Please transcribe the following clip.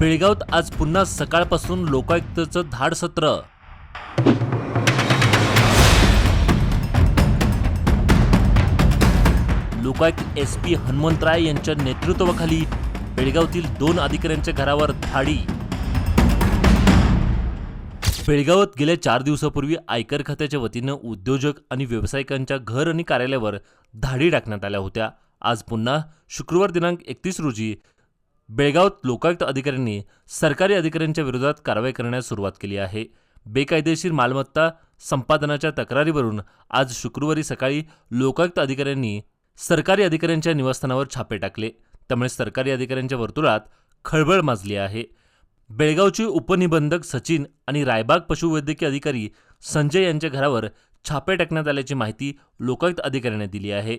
बेळगावात आज पुन्हा सकाळपासून लोकायुक्तचं धाड सत्र. लोकायुक्त एस पी हनुमंतराय यांच्या नेतृत्वाखाली बेळगावातील दोन अधिकाऱ्यांच्या घरावर धाडी. बेळगावात गेल्या चार दिवसापूर्वी आयकर खात्याच्या वतीनं उद्योजक आणि व्यावसायिकांच्या घर आणि कार्यालयावर धाडी टाकण्यात आल्या होत्या. आज पुन्हा शुक्रवार दिनांक एकतीस रोजी बेळगावात लोकायुक्त अधिकाऱ्यांनी सरकारी अधिकाऱ्यांच्या विरोधात कारवाई करण्यास सुरुवात केली आहे. बेकायदेशीर मालमत्ता संपादनाच्या तक्रारीवरून आज शुक्रवारी सकाळी लोकायुक्त अधिकाऱ्यांनी सरकारी अधिकाऱ्यांच्या निवासस्थानावर छापे टाकले. त्यामुळे सरकारी अधिकाऱ्यांच्या वर्तुळात खळबळ माजली आहे. बेळगावचे उपनिबंधक सचिन आणि रायबाग पशुवैद्यकीय अधिकारी संजय यांच्या घरावर छापे टाकण्यात आल्याची माहिती लोकायुक्त अधिकाऱ्यांनी दिली आहे.